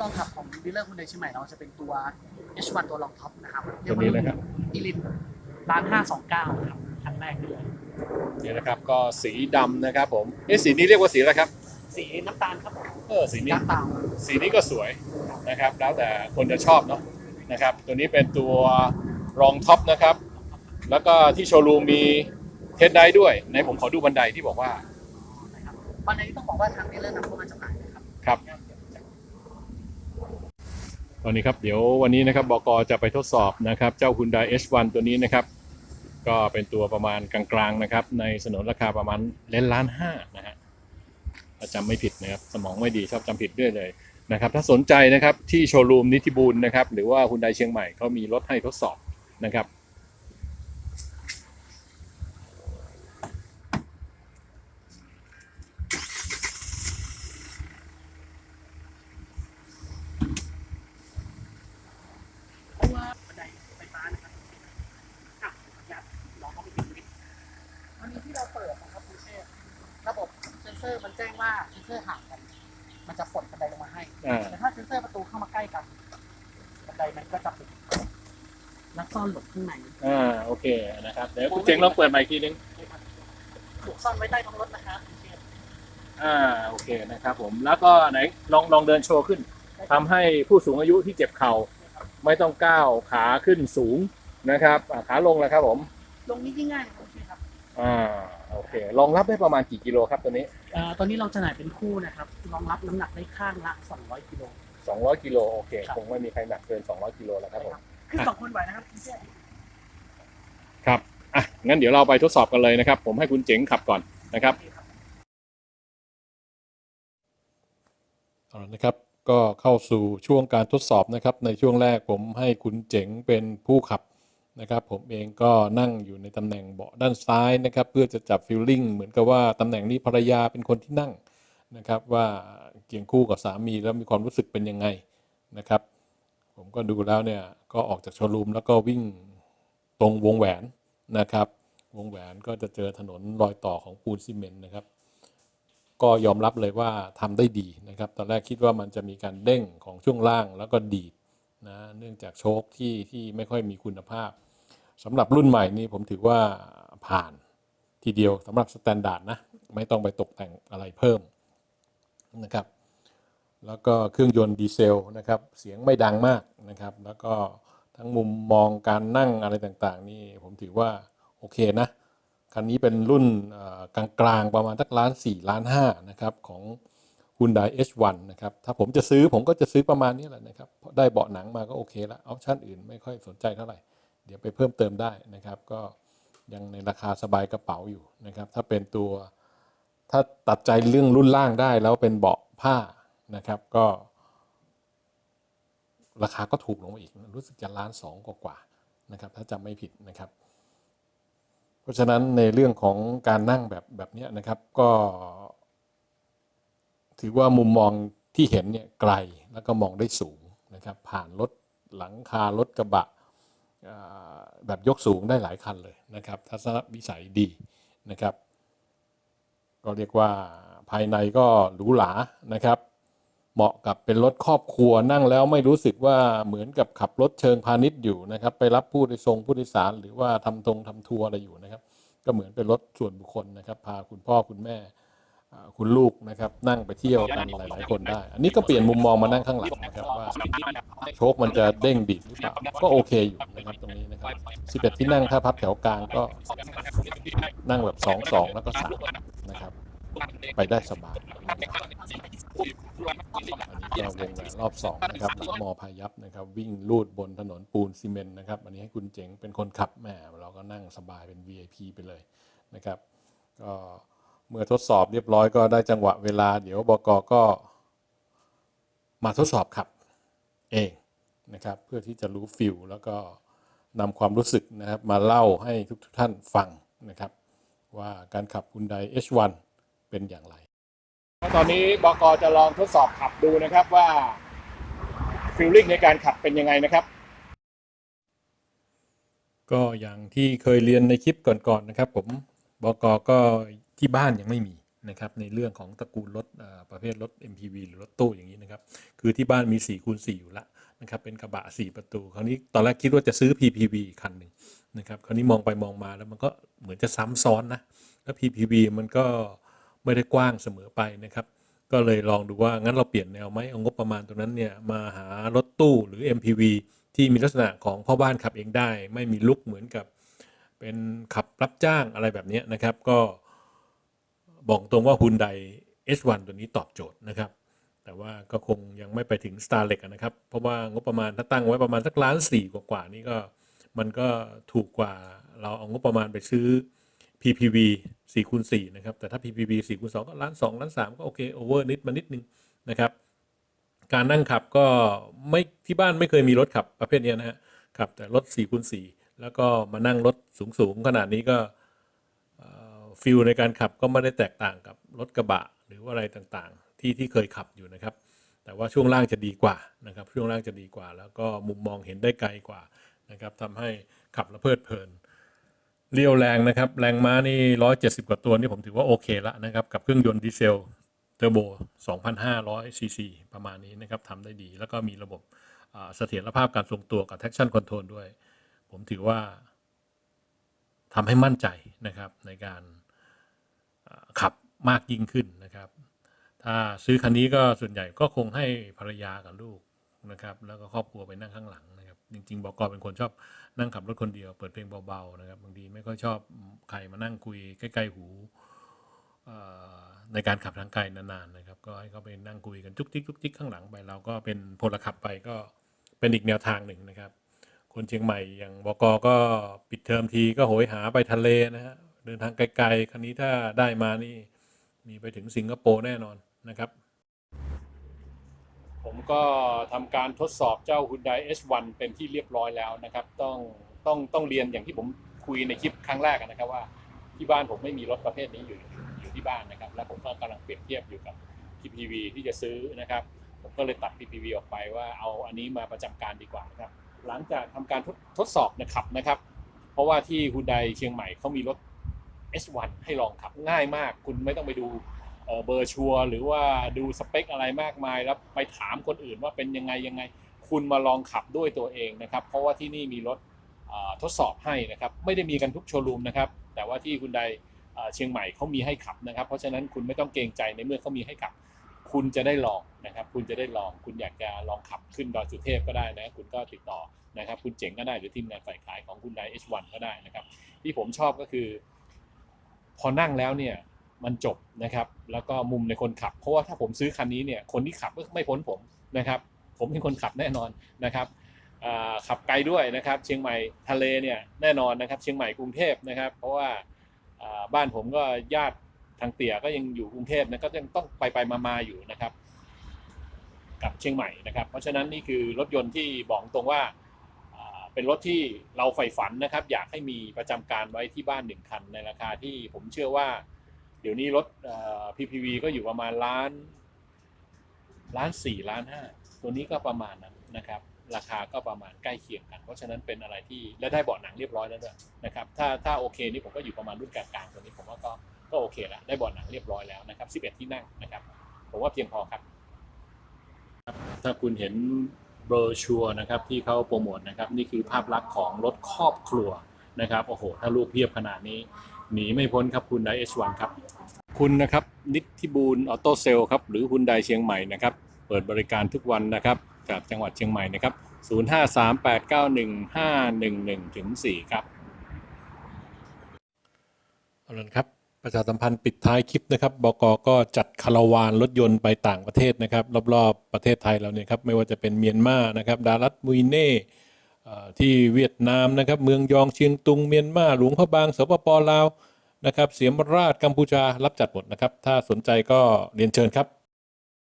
ลองขับของดีลเลอร์คุณเดชใหม่เราจะเป็นตัว H1 ตัวรองท็อปนะครับตัวนี้นะครับ อีลินร้านห้าสองเก้าครับคันแรกเลยนี่นะครับก็สีดำนะครับผมเอ๊ะสีนี้เรียกว่าสีอะไรครับสีน้ำตาลครับผมเออสีนี้ น้ำตาลสีนี้ก็สวยนะครับ แล้วแต่คนจะชอบเนาะนะครับ ตัวนี้เป็นตัวรองท็อปนะครับ แล้วก็ที่โชว์รูมมีเทสไดด้วยในผมขอดูบันไดที่บอกว่า นะครับวันนี้ต้องบอกว่าทางดีลเลอร์นำเข้ามาจำหน่ายนะครับครับ ตอนนี้ครับเดี๋ยววันนี้นะครับบกจะไปทดสอบนะครับ เจ้า Hyundai H1 ตัวนี้นะครับ ก็เป็นตัวประมาณกลางๆนะครับ ในสนนราคาประมาณเลนล้านห้านะฮะถ้าจำไม่ผิดนะครับ สมองไม่ดีชอบจำผิดด้วยเลยนะครับ ถ้าสนใจนะครับที่โชว์รูมนิติบูลนะครับ หรือว่า Hyundai เชียงใหม่เขามีรถให้ทดสอบนะครับ เพราะว่าบันไดไฟฟ้านะครับอะอยากลองเข้าไปดูนิดวันนี้ที่เราเปิดนะครับคุณเชษระบบ เซนเซอร์มันแจ้งว่าเซนเซอร์ห่างกัน มันจะปลดบันไดลงมาให้ อ่าแต่ถ้าเซนเซอร์ประตูเข้ามาใกล้กันบันไดมันก็จะปิดแล้วซ่อนหลบข้างในอ่าโอเคนะครับเดี๋ยวคุณเจ๋งลองเปิดใหม่อีกทีนึง ถูกซ่อนไว้ใต้ท้องรถนะคะคุณเชษอ่าโอเคนะครับผมแล้วก็ไหนลองลองเดินโชว์ขึ้นทำให้ผู้สูงอายุที่เจ็บเข่าไม่ต้องก้าวขาขึ้นสูงนะครับอ่าขาลงแล้วครับผมลงนี้ยิ่งง่ายนะครับคุณเชษครับอ่าโอเครองรับได้ประมาณกี่กิโลครับตัวนี้ เอ่อตอนนี้เราจะหน่ายเป็นคู่นะครับรองรับน้ำหนักได้ข้างละ 200กิโล 200กิโลโอเคครับ คงไม่มีใครหนักเกิน 200กิโลแล้วครับผมคือสองคนไหวนะครับคุณเชษครับอะงั้นเดี๋ยวเราไปทดสอบกันเลยนะครับ ผมให้คุณเจ๋งขับก่อนนะครับ เอาละนะครับก็เข้าสู่ช่วงการทดสอบนะครับ ในช่วงแรกผมให้คุณเจ๋งเป็นผู้ขับ นะครับผมเองก็นั่งอยู่ในตำแหน่งเบาะด้านซ้ายนะครับ เพื่อจะจับฟิลลิ่งเหมือนกับว่าตำแหน่งนี้ภรรยาเป็นคนที่นั่งนะครับ ว่าเกี่ยงคู่กับสามีแล้วมีความรู้สึกเป็นยังไงนะครับ ผมก็ดูแล้วเนี่ยก็ออกจากโชว์รูมแล้วก็วิ่งตรงวงแหวนนะครับ วงแหวนก็จะเจอถนนรอยต่อของปูนซีเมนต์นะครับ ก็ยอมรับเลยว่าทำได้ดีนะครับ ตอนแรกคิดว่ามันจะมีการเด้งของช่วงล่างแล้วก็ดีดนะเนื่องจากโชคที่ที่ไม่ค่อยมีคุณภาพ สำหรับรุ่นใหม่นี้ผมถือว่าผ่านทีเดียวสำหรับสแตนดาร์ดนะ ไม่ต้องไปตกแต่งอะไรเพิ่มนะครับ แล้วก็เครื่องยนต์ดีเซลนะครับ เสียงไม่ดังมากนะครับ แล้วก็ทั้งมุมมองการนั่งอะไรต่างๆ นี่ผมถือว่าโอเคนะ คันนี้เป็นรุ่นกลางๆ ประมาณสักล้านสี่ล้านห้านะครับของ Hyundai H1 นะครับ ถ้าผมจะซื้อผมก็จะซื้อประมาณนี้แหละนะครับ ได้เบาะหนังมาก็โอเคละออปชั่นอื่นไม่ค่อยสนใจเท่าไหร่ เดี๋ยวไปเพิ่มเติมได้นะครับ ก็ยังในราคาสบายกระเป๋าอยู่นะครับ ถ้าเป็นตัวถ้าตัดใจเรื่องรุ่นล่างได้แล้วเป็นเบาะผ้านะครับ ก็ ราคาก็ถูกลงมาอีก รู้สึกจะล้านสองกว่าๆนะครับ ถ้าจำไม่ผิดนะครับ เพราะฉะนั้นในเรื่องของการนั่งแบบแบบนี้นะครับ ก็ ถือว่ามุมมองที่เห็นเนี่ยไกลแล้วก็มองได้สูงนะครับ ผ่านรถหลังคารถกระบะ แบบยกสูงได้หลายคันเลยนะครับ ทัศนวิสัยดีนะครับ ก็เรียกว่าภายในก็หรูหรานะครับ เหมาะกับเป็นรถครอบครัวนั่งแล้วไม่รู้สึกว่าเหมือนกับขับรถเชิงพาณิชย์อยู่นะครับ ไปรับผู้โดยสารผู้โดยสารหรือว่าทำทงทำทัวร์อะไรอยู่นะครับ ก็เหมือนเป็นรถส่วนบุคคลนะครับ พาคุณพ่อคุณแม่ คุณลูกนะครับนั่งไปเที่ยวกันหลาย ๆ คนได้ อันนี้ก็เปลี่ยนมุมมองมานั่งข้างหลังนะครับว่าโชคมันจะเด้งดีดหรือเปล่าก็โอเคอยู่นะครับตรงนี้นะครับ11ที่นั่งถ้าพับแถวกลางก็นั่งแบบ 2 2 แล้วก็3นะครับ ไปได้สบายอันนี้ก็วงแหวนรอบสองนะครับหลังมอพายับนะครับ วิ่งลูดบนถนนปูนซีเมนต์นะครับ อันนี้ให้คุณเจ๋งเป็นคนขับแหมเราก็นั่งสบายเป็น VIP ไปเลยนะครับ ก็ เมื่อทดสอบเรียบร้อยก็ได้จังหวะเวลา เดี๋ยวบกก็มาทดสอบขับเองนะครับ เพื่อที่จะรู้ฟิลแล้วก็นำความรู้สึกนะครับมาเล่าให้ทุกทท่านฟังนะครับ ว่าการขับ Hyundai H1 เป็นอย่างไร ตอนนี้บกจะลองทดสอบขับดูนะครับว่าฟิลลิ่งในการขับเป็นยังไงนะครับ ก็อย่างที่เคยเรียนในคลิปก่อนๆนะครับ ผมบกก็ ที่บ้านยังไม่มีนะครับในเรื่องของตระกูลรถประเภทรถ MPV หรือรถตู้อย่างนี้นะครับคือที่บ้านมี4คูณ4อยู่ละนะครับเป็นกระบะ 4 ประตู คราวนี้ตอนแรกคิดว่าจะซื้อ PPV อีกคันหนึ่งนะครับคราวนี้มองไปมองมาแล้วมันก็เหมือนจะซ้ำซ้อนนะแล้ว PPV มันก็ไม่ได้กว้างเสมอไปนะครับ ก็เลยลองดูว่างั้นเราเปลี่ยนแนวไหมเอางบประมาณตรงนั้นเนี่ยมาหารถตู้หรือ MPV ที่มีลักษณะของพ่อบ้านขับเองได้ ไม่มีลุกเหมือนกับ เป็นขับรับจ้างอะไรแบบนี้นะครับ ก็ บอกตรงว่า Hyundai H1 ตัวนี้ตอบโจทย์นะครับ แต่ว่าก็คงยังไม่ไปถึง Star เล็กนะครับ เพราะว่างบประมาณถ้าตั้งไว้ประมาณสักล้านสี่กว่าๆนี่ก็มันก็ถูกกว่าเราเอางบประมาณไปซื้อ PPV 4คูณ4นะครับ แต่ถ้า PPV 4คูณ2ก็ล้าน2ล้าน3ก็โอเคโอเวอร์นิดมานิดนึงนะครับ การนั่งขับก็ไม่ที่บ้านไม่เคยมีรถขับประเภทนี้นะฮะขับแต่รถ4คูณ4แล้วก็มานั่งรถสูงๆ ขนาดนี้ก็ ฟิลในการขับก็ไม่ได้แตกต่างกับรถกระบะหรือว่าอะไรต่างๆ ที่ที่เคยขับอยู่นะครับ แต่ว่าช่วงล่างจะดีกว่านะครับ ช่วงล่างจะดีกว่า แล้วก็มุมมองเห็นได้ไกลกว่านะครับทำให้ขับแล้วเพลิดเพลินเรียวแรงนะครับ แรงม้านี่170กว่าตัวนี่ผมถือว่าโอเคละนะครับ กับเครื่องยนต์ดีเซลเทอร์โบ2,500ซีซีประมาณนี้นะครับทำได้ดี แล้วก็มีระบบเสถียรภาพการทรงตัวกับ traction control ด้วย ผมถือว่าทำให้มั่นใจนะครับในการ ขับมากยิ่งขึ้นนะครับ ถ้าซื้อคันนี้ก็ส่วนใหญ่ก็คงให้ภรรยากับลูกนะครับ แล้วก็ครอบครัวไปนั่งข้างหลังนะครับ จริง ๆ บอกกเป็นคนชอบนั่งขับรถคนเดียว เปิดเพลงเบาๆนะครับบางทีไม่ค่อยชอบใครมานั่งคุยใกล้ๆหูในการขับทางไกลนานๆนะครับ ก็ให้เขาไปนั่งคุยกันจุกจิกจุกจิกข้างหลังไปเราก็เป็นพลขับไปก็เป็นอีกแนวทางหนึ่งนะครับ คนเชียงใหม่อย่างบกก็ปิดเทอมทีก็โหยหาไปทะเลนะฮะ เดินทางไกลๆคันนี้ถ้าได้มานี่มีไปถึงสิงคโปร์แน่นอนนะครับ ผมก็ทำการทดสอบเจ้า Hyundai H1 เป็นที่เรียบร้อยแล้วนะครับ ต้องต้องต้องเรียนอย่างที่ผมคุยในคลิปครั้งแรกนะครับว่าที่บ้านผมไม่มีรถประเภทนี้อยู่อยู่ที่บ้านนะครับ แล้วผมก็กำลังเปรียบเทียบอยู่กับ PPV ที่จะซื้อนะครับ ผมก็เลยตัด PPV ออกไปว่าเอาอันนี้มาประจำการดีกว่านะครับ หลังจากทำการทดทดสอบนะครับนะครับ เพราะว่าที่ Hyundai เชียงใหม่เขามีรถ S1 ให้ลองขับง่ายมาก คุณไม่ต้องไปดูเบอร์ชัวร์หรือว่าดูสเปคอะไรมากมาย แล้วไปถามคนอื่นว่าเป็นยังไงยังไง คุณมาลองขับด้วยตัวเองนะครับ เพราะว่าที่นี่มีรถทดสอบให้นะครับ ไม่ได้มีกันทุกโชว์รูมนะครับ แต่ว่าที่คุณใดเชียงใหม่เขามีให้ขับนะครับ เพราะฉะนั้นคุณไม่ต้องเกรงใจในเมื่อเขามีให้ขับ คุณจะได้ลองนะครับ คุณจะได้ลอง คุณอยากจะลองขับขึ้นดอยสุเทพก็ได้นะ คุณก็ติดต่อนะครับ คุณเจ๋งก็ได้หรือทีมงานฝ่ายขายของคุณได H1 ก็ได้นะครับ ที่ผมชอบก็คือ พอนั่งแล้วเนี่ยมันจบนะครับ แล้วก็มุมในคนขับ เพราะว่าถ้าผมซื้อคันนี้เนี่ยคนที่ขับก็ไม่พ้นผมนะครับ ผมเป็นคนขับแน่นอนนะครับขับไกลด้วยนะครับ เชียงใหม่ทะเลเนี่ยแน่นอนนะครับ เชียงใหม่กรุงเทพนะครับ เพราะว่าบ้านผมก็ญาติทางเตี่ยก็ยังอยู่กรุงเทพนะก็ยังต้องไปไปมามาอยู่นะครับ กับเชียงใหม่นะครับ เพราะฉะนั้นนี่คือรถยนต์ที่บอกตรงว่า เป็นรถที่เราใฝ่ฝันนะครับ อยากให้มีประจำการไว้ที่บ้านหนึ่งคันในราคาที่ผมเชื่อว่า เดี๋ยวนี้รถ PPV ก็อยู่ประมาณล้านล้านสี่ล้านห้าตัวนี้ก็ประมาณนั้นนะครับ ราคาก็ประมาณใกล้เคียงกัน เพราะฉะนั้นเป็นอะไรที่และได้เบาะหนังเรียบร้อยแล้วด้วยนะครับถ้าถ้าโอเคนี่ผมก็อยู่ประมาณรุ่นกลางๆตัวนี้ผมว่าก็ก็โอเคแล้วได้เบาะหนังเรียบร้อยแล้วนะครับ11 ที่นั่งนะครับ ผมว่าเพียงพอครับ ถ้าคุณเห็น โบรชัวร์นะครับที่เขาโปรโมทนะครับนี่คือภาพลักษณ์ของรถครอบครัวนะครับโอ้โหถ้าลูกเพียบขนาดนี้หนีไม่พ้นครับคุณไดเอชวันครับ คุณนะครับนิติบูลออโต้เซลครับหรือคุณไดเชียงใหม่นะครับเปิดบริการทุกวันนะครับจากจังหวัดเชียงใหม่นะครับ 0538915111ถึง4ครับเอาละครับ ประชาสัมพันธ์ปิดท้ายคลิปนะครับบกก็จัดคาราวานรถยนต์ไปต่างประเทศนะครับรอบๆประเทศไทยเราเนี่ยครับไม่ว่าจะเป็นเมียนมานะครับดารัตมุยเน่เอ่ที่เวียดนามนะครับเมืองยองเชียงตุงเมียนมาหลวงพระบางสปปลาวนะครับเสียมราชกัมพูชารับจัดหมดนะครับ ถ้าสนใจก็เรียนเชิญครับ